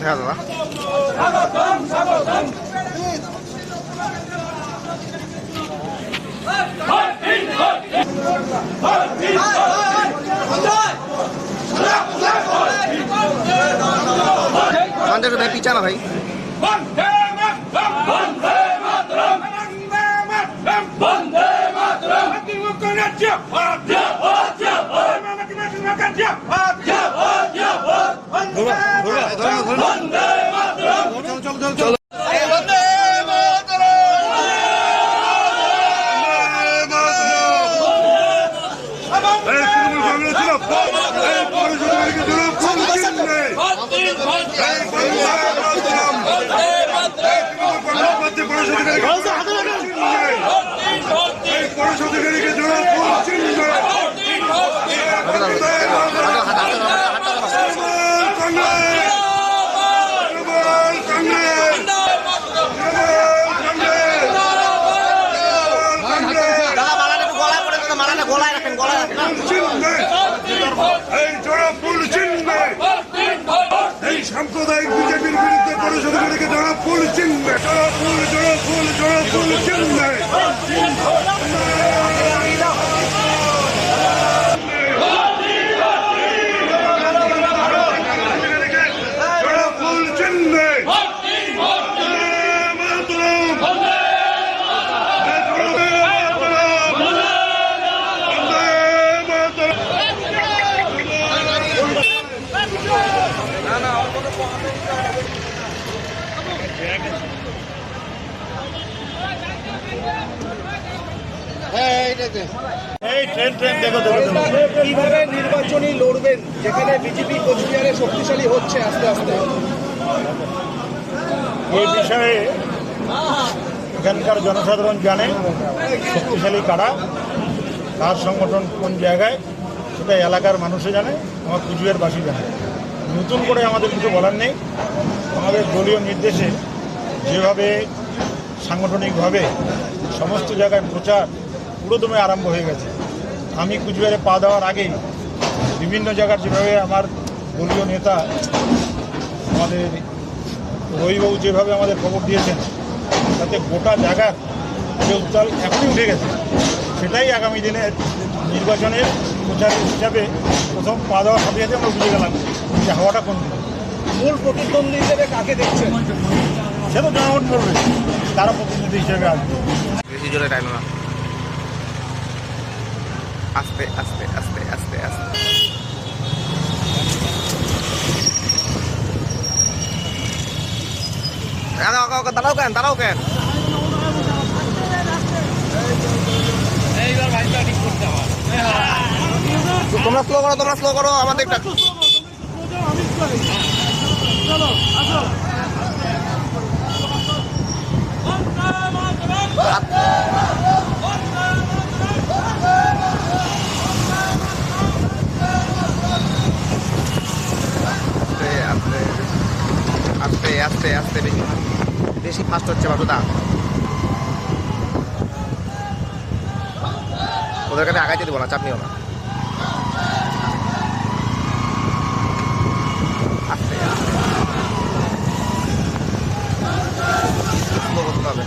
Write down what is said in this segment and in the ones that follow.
হ্যাঁ দাদা। সঞ্জয় ভাই পিছানা ভাই বন্দে মাতরম বন্দে মাতরম অতিমুখ রাজ্য আজ্য আজ্য মামাকে মাটি রাজ্য আজ্য আজ্য বন্দে মাতরম বন্দে মাতরম। দাদা মালাটা একটু গলায় পড়ে দাদা মালাটা গলায় রাখেন গলায় রাখেন এই জোড়া ফুল চিনবে এই সাম্প্রদায়িক বিজেপির বিরুদ্ধে জোড়া ফুল চিনবে জোড়া ফুল জোড়া ফুল জোড়া ফুল চিনবে জোড়া ফুল চিনবে মাতরম এই ট্রেন ট্রেন দেখো। কীভাবে নির্বাচনী লড়বেন? যেখানে বিজেপি কোচবিহারে শক্তিশালী হচ্ছে আস্তে আস্তে। এই বিষয়ে এখানকার জনসাধারণ জানে শক্তিশালী কারা কার সংগঠন কোন জায়গায় সেটা এলাকার মানুষও জানে আমার কুচবিহারবাসী জানে। নতুন করে আমাদের কিছু বলার নেই। আমাদের দলীয় নির্দেশে যেভাবে সাংগঠনিকভাবে সমস্ত জায়গায় প্রচার পুরোদমে আরম্ভ হয়ে গেছে। আমি কুচবিহারে পা দেওয়ার আগেই বিভিন্ন জায়গার যেভাবে আমার দলীয় নেতা আমাদের রবিবাবু যেভাবে আমাদের খবর দিয়েছেন তাতে গোটা জায়গার যে উত্তাল এখনই উঠে গেছে সেটাই আগামী দিনে নির্বাচনের প্রচার হিসাবে প্রথম পা দেওয়ার সাথে সাথে আমরা বুঝে গেলাম যে হাওয়াটা কোন দিকে। মূল প্রতিদ্বন্দ্বী হিসেবে কাকে দেখছেন? সে তো জনগণ করবে তারা প্রতিনিধি হিসেবে আসবে। বেশি জোরে টাইম না আস্তে আস্তে আস্তে আস্তে আস্তে। দাঁড়াও দাঁড়াও, দাঁড়াও কেন দাঁড়াও কেন? তোমরা স্লো করো তোমরা স্লো করো আমাদের একটা আস্তে আস্তে আস্তে আস্তে বেশি বেশি ফাস্ট হচ্ছে বাবুদা ওদের কাছে আগাইতে দেবো না, চাপ নিও না। আস্তে হবে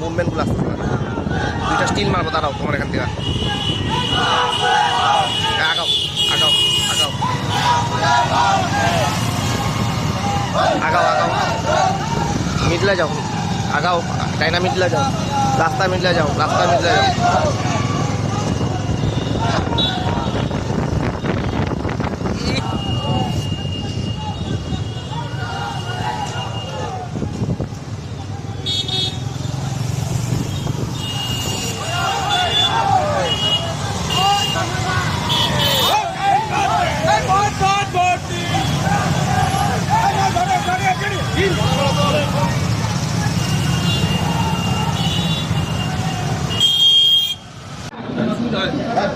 মুভমেন্টগুলো স্টিল মারবো, দাঁড়াও, তোমার এখান থেকে আগাও আগাও আগাও। আগাও আগাও। মিডলে যাও। আগাও ডাইনা মিডলে যাও। রাস্তা মিডলে যাও, রাস্তা মিডলে যাও।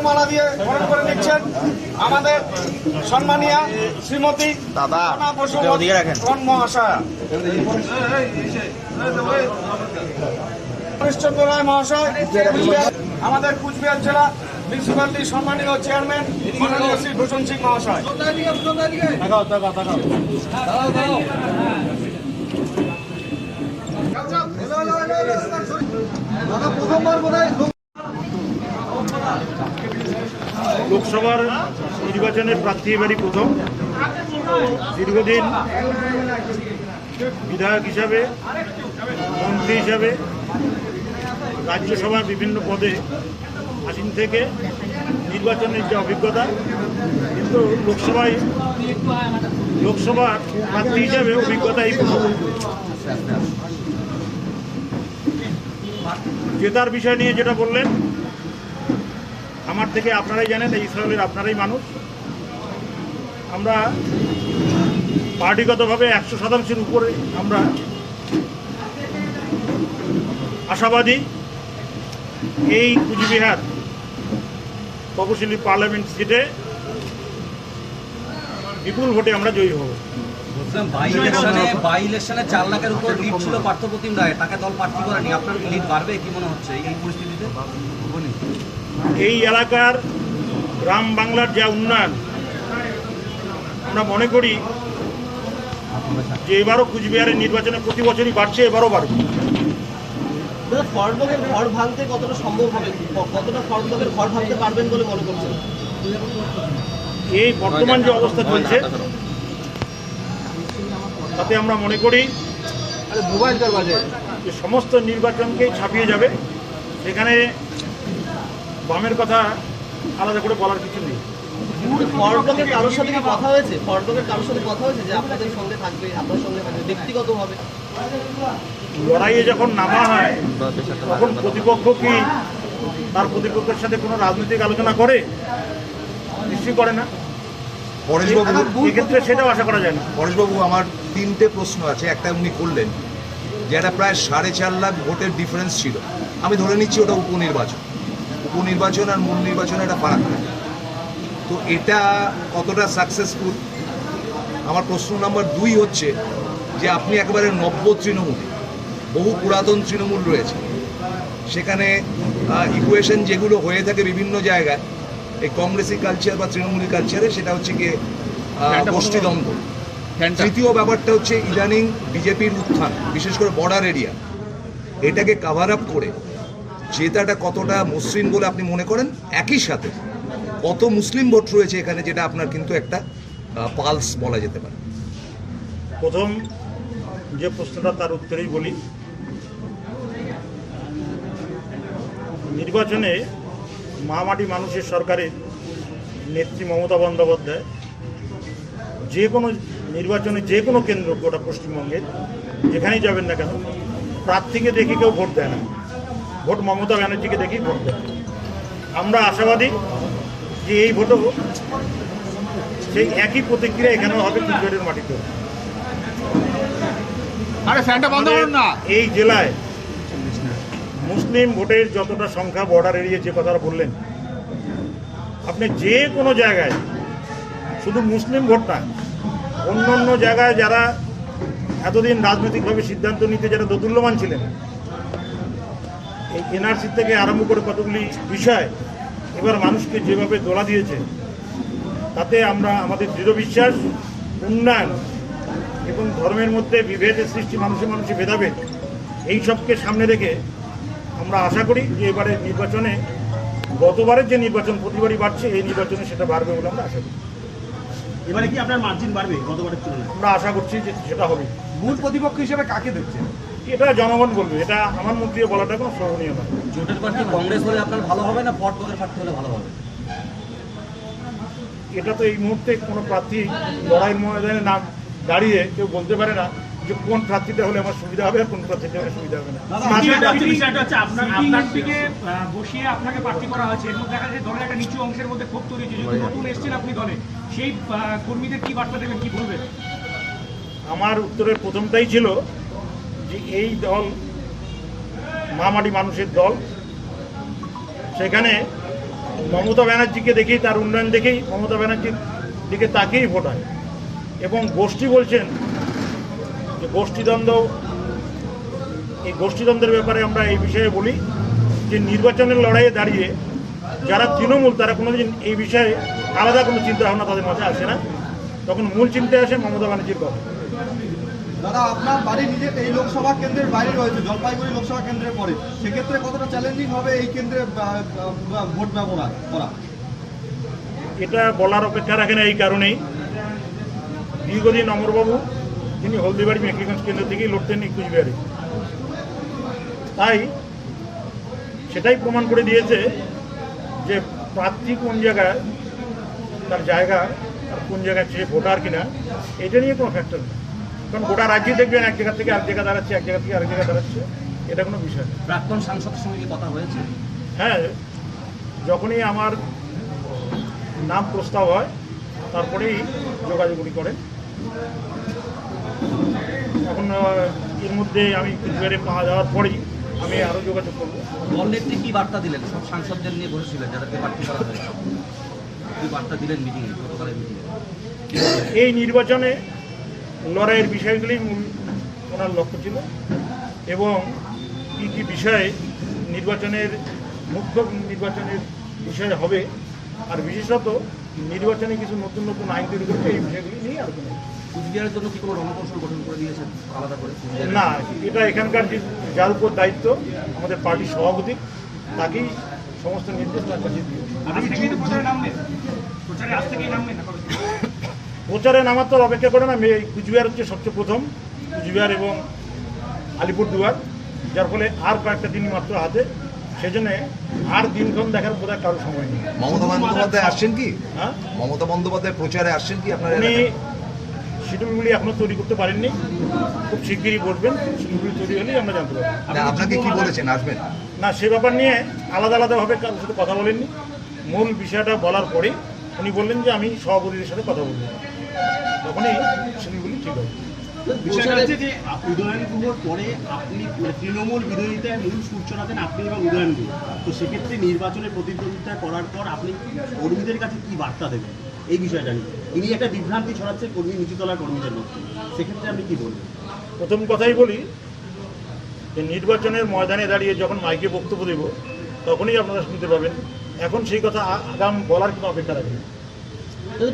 মালা দিয়ে বরণ করে নিচ্ছেন আমাদের সম্মানীয় শ্রীমতী দাদা, বসু। হরিশ্চন্দ্র রায় মহাশয় আমাদের কুচবিহার জেলা মিউনিসিপ্যালিটির সম্মানিত চেয়ারম্যান মাননীয় শ্রী ভূষণ সিং মহাশয় লোকসভার নির্বাচনের প্রার্থী এবারই প্রথম। দীর্ঘদিন বিধায়ক হিসাবে, মন্ত্রী হিসাবে রাজ্যসভার বিভিন্ন পদে আসীন থেকে নির্বাচনের যে অভিজ্ঞতা, কিন্তু লোকসভায় লোকসভার প্রার্থী হিসাবে অভিজ্ঞতা এই জেতার বিষয় নিয়ে যেটা বললেন আমার থেকে আপনারাই জানেন এই ইসরায়েলের আপনারাই মানুষ। আমরা পার্টিগতভাবে একশো শতাংশের উপরে আমরা আশাবাদী এই কুচবিহার তপশিলি পার্লামেন্ট সিটে বিপুল ভোটে আমরা জয়ী হব। বলছিলাম বাই ইলেকশনে চার লাখের উপর লিড ছিল পার্থপ্রতিম রায়। তাকে দল প্রার্থী করেনি। আপনার কি লিড বাড়বে? কি মনে হচ্ছে এই পরিস্থিতিতে? এই এলাকার গ্রাম বাংলার যা উন্নয়ন আমরা মনে করি যে এবারও কুচবিহারের নির্বাচনে প্রতি বছরই বাড়ছে এবারও বাড়বে। ঘর ভাঙতে কতটা সম্ভব হবে? কতটা ঘর ভাঙতে পারবেন বলে মনে করছেন? এই বর্তমান যে অবস্থা চলছে তাতে আমরা মনে করি যে সমস্ত নির্বাচনকেই ছাপিয়ে যাবে। সেখানে বামের কথা আলাদা করে বলার কিছু নেই। কারোর সাথে কথা হয়েছে? কারোর সাথে কথা হয়েছে যে আপনাদের সঙ্গে থাকবে আপনার সঙ্গে থাকবে ব্যক্তিগতভাবে? লড়াইয়ে যখন নামা হয় তখন প্রতিপক্ষ কি তার প্রতিপক্ষের সাথে কোনো রাজনৈতিক আলোচনা করে? নিশ্চয়ই করে না। পরেশবাবু এক্ষেত্রে সেটাও আশা করা যায় না। পরেশবাবু আমার তিনটে প্রশ্ন আছে একটা উনি করলেন যে একটা প্রায় সাড়ে চার লাখ ভোটের ডিফারেন্স ছিল। আমি ধরে নিচ্ছি ওটা উপনির্বাচন। উপনির্বাচন আর মূল নির্বাচনে একটা ফারাক থাকে তো এটা কতটা সাকসেসফুল আমার প্রশ্ন নাম্বার দুই হচ্ছে যে আপনি একেবারে নব্য তৃণমূল বহু পুরাতন তৃণমূল রয়েছে। সেখানে ইকুয়েশন যেগুলো হয়ে থাকে বিভিন্ন জায়গায় এই কংগ্রেসি কালচার বা তৃণমূলী কালচারে সেটা হচ্ছে গিয়ে গোষ্ঠীদ্বন্দ্ব তৃতীয় ব্যাপারটা হচ্ছে ইদানিং বিজেপির উত্থান বিশেষ করে বর্ডার এরিয়া এটাকে কাভার আপ করে জেতাটা কতটা মসৃণ বলে আপনি মনে করেন? একই সাথে কত মুসলিম ভোট রয়েছে এখানে যেটা আপনার কিন্তু একটা পালস বলা যেতে পারে। প্রথম যে প্রশ্নটা তার উত্তরেই বলি। নির্বাচনে মামাটি মানুষের সরকারের নেত্রী মমতা বন্দ্যোপাধ্যায় যে কোনো নির্বাচনে যে কোনো কেন্দ্র গোটা পশ্চিমবঙ্গের, যেখানেই যাবেন না কেন, প্রার্থীকে দেখে কেউ ভোট দেয় না। ভোট মমতা ব্যানার্জিকে দেখেই ভোট আমরা আশাবাদী যে এই ভোটও সেই একই প্রতিক্রিয়া এখানেও হবে ক্রিকেটের মাটিতে। এই জেলায় মুসলিম ভোটের যতটা সংখ্যা বর্ডার এরিয়া যে কথাটা বললেন আপনি যে কোনো জায়গায় শুধু মুসলিম ভোট না অন্য অন্য জায়গায় যারা এতদিন রাজনৈতিকভাবে সিদ্ধান্ত নিতে যারা দোদুল্যমান ছিলেন এই এনআরসি থেকে আরম্ভ করে কতগুলি বিষয় এবার মানুষকে যেভাবে দোলা দিয়েছে তাতে আমরা আমাদের দৃঢ় বিশ্বাস উন্নয়ন এবং ধর্মের মধ্যে বিভেদের সৃষ্টি মানুষের মানুষে ভেদাভেদ এই সবকে সামনে রেখে আমরা আশা করি যে এবারে নির্বাচনে গতবারের যে নির্বাচন প্রতিবারই বাড়ছে এই নির্বাচনে সেটা বাড়বে বলে আমরা আশা করি। এবারে কি আপনার মার্জিন বাড়বে গতবারের তুলনায়? আমরা আশা করছি যে সেটা হবে। মূল প্রতিপক্ষ হিসেবে কাকে দেখছেন? এটা জনগণ বলবে এটা আমার মুখ দিয়ে বলাটা কোনো সহনীয় নয়। জোটের প্রার্থী কংগ্রেস হলে আপনার ভালো হবে না প্রার্থী হলে ভালো হবে? এটা তো এই মুহূর্তে কোনো প্রার্থী লড়াইয়ের ময়দানে নাম দাঁড়িয়ে কেউ বলতে পারে না যে কোন প্রার্থীটা হলে আমার সুবিধা হবে আর কোন প্রার্থীটা হলে সুবিধা হবে না। আপনার বসিয়ে আপনাকে প্রার্থী করা হয়েছে। এর মধ্যে দেখা যাচ্ছে দলের একটা নিচু অংশের মধ্যে ক্ষোভ তৈরি হয়েছে যদি নতুন এসছেন আপনি দলে সেই কর্মীদের কি বার্তা দেবেন কি বলবেন? আমার উত্তরের প্রথমটাই ছিল যে এই দল মামাটি মানুষের দল, সেখানে মমতা ব্যানার্জিকে দেখেই, তার উন্নয়ন দেখেই মমতা ব্যানার্জির দিকে তাকেই ভোট হয়। এবং গোষ্ঠী বলছেন যে গোষ্ঠীদ্বন্দ্ব, এই গোষ্ঠীদ্বন্দ্বের ব্যাপারে আমরা এই বিষয়ে বলি যে নির্বাচনের লড়াইয়ে দাঁড়িয়ে যারা তৃণমূল, তারা কোনোদিন এই বিষয়ে আলাদা কোনো চিন্তা ভাবনা তাদের মাঝে আসে না। তখন মূল চিন্তা আসে মমতা ব্যানার্জির কথা। দাদা, আপনার বাড়ি নিজে এই লোকসভা কেন্দ্রের বাইরে রয়েছে, জলপাইগুড়ি লোকসভা কেন্দ্রের পরে। সেক্ষেত্রে কতটা চ্যালেঞ্জিং হবে এই কেন্দ্রে ভোট ব্যবহার করা? এটা বলার অপেক্ষা রাখে না এই কারণেই। দীর্ঘদিন অমরবাবু তিনি হলদিবাড়ি মেকলিগঞ্জ কেন্দ্র থেকেই লড়তেন এই কুচবিহারে তাই সেটাই প্রমাণ করে দিয়েছে যে প্রার্থী কোন জায়গায়, তার জায়গা আর কোন জায়গায় সে ভোটার কিনা, এটা নিয়ে কোনো ফ্যাক্টর নেই। কারণ গোটা রাজ্যে দেখবেন এক জায়গা থেকে আরেক জায়গা দাঁড়াচ্ছে এক জায়গা থেকে আরেক জায়গা দাঁড়াচ্ছে। এটা কোনো বিষয় প্রাক্তন সাংসদের সঙ্গে কি কথা হয়েছে? হ্যাঁ যখনই আমার নাম প্রস্তাব হয় তারপরেই যোগাযোগটি করেন। এখন এর মধ্যে আমি কুচবিহারে পাওয়া যাওয়ার পরেই আমি আরও যোগাযোগ করব। দল নেত্রী কি বার্তা দিলেন? সব সাংসদদের নিয়ে বসেছিলেন যাদেরকে প্রার্থী করা হয়েছে। কি বার্তা দিলেন মিটিংয়ে গতকালের মিটিংয়ে? এই নির্বাচনে লড়াইয়ের বিষয়গুলি মূল ওনার লক্ষ্য ছিল এবং কী কী বিষয়ে নির্বাচনের মুখ্য নির্বাচনের বিষয় হবে আর বিশেষত নির্বাচনে কিছু নতুন নতুন আইন তৈরি করবে এই বিষয়গুলি নিয়ে আলোচনা। কুচবিহারের জন্য কি কোনো রণকৌশল গঠন করে দিয়েছেন আলাদা করে? না এটা এখানকার যে যার উপর দায়িত্ব আমাদের পার্টির সভাপতি তাকেই সমস্ত নির্দেশ তার কাছে প্রচারে নামার তো অপেক্ষা করে না কুচবিহার হচ্ছে সবচেয়ে প্রথম কুচবিহার এবং আলিপুরদুয়ার যার ফলে আর কয়েকটা দিন মাত্র হাতে। সেজন্য আর দিনক্ষণ দেখার বোধহয় কারও সময় নেই। মমতা বন্দ্যোপাধ্যায় আসছেন কি? হ্যাঁ? মমতা বন্দ্যোপাধ্যায় প্রচারে আসছেন কি আপনার উনি? শিডিউলগুলি এখনও তৈরি করতে পারেননি। খুব শিগগিরই করবেন শিডিউলগুলি তৈরি হলেই আমরা জানতে পারব। আপনাকে কি বলেছেন? আসবেন। না সে ব্যাপার নিয়ে আলাদা আলাদাভাবে কারোর সাথে কথা বলেননি। মূল বিষয়টা বলার পরেই উনি বললেন যে আমি সভাপতিদের সাথে কথা বলব। তখনই শিডিউলগুলি ঠিক হবে মানে তৃণমূল নির্বাচনে একটা বিভ্রান্তি কর্মীদের সেক্ষেত্রে কি প্রথম কথাই বলি যে, নির্বাচনের ময়দানে দাঁড়িয়ে যখন মাইকে বক্তব্য দেব, তখনই আপনারা শুনতে পাবেন। এখন সেই কথা আগাম বলার কোনো অপেক্ষা রাখবে না। যদি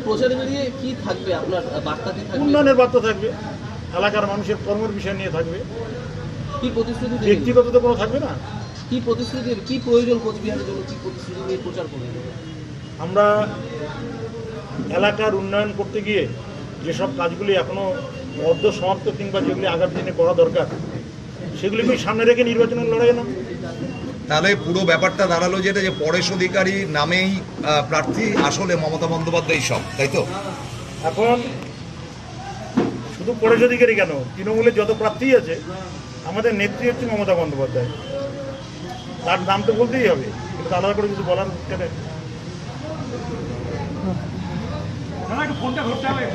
প্রচারে বেরিয়ে কি থাকবে? আপনার বার্তা কি থাকবে? উন্নয়নের বার্তা থাকবে এলাকার মানুষের কর্মের বিষয় নিয়ে থাকবে। কি প্রতিশ্রুতি ব্যক্তিগত তো কোনো থাকবে না। কি প্রতিশ্রুতি কি প্রয়োজন কোচবিহারের জন্য কি প্রতিশ্রুতি নিয়ে প্রচার করবেন? আমরা এলাকার উন্নয়ন করতে গিয়ে যেসব কাজগুলি এখনও অর্ধ সমাপ্ত কিংবা যেগুলি আগামী দিনে করা দরকার সেগুলিকে সামনে রেখে নির্বাচনের লড়াই না তাহলে পুরো ব্যাপারটা দাঁড়াল যেটা যে পরেশ অধিকারী নামেই প্রার্থী আসলে মমতা বন্দ্যোপাধ্যায় সব তাই তো? এখন শুধু পরেশ অধিকারী কেন? তৃণমূলের যত প্রার্থী আছে আমাদের নেত্রী হচ্ছে মমতা বন্দ্যোপাধ্যায়। তার নাম তো বলতেই হবে কিন্তু আলাদা করে কিছু বলার কেন? ফোনটা ধরতে হবে।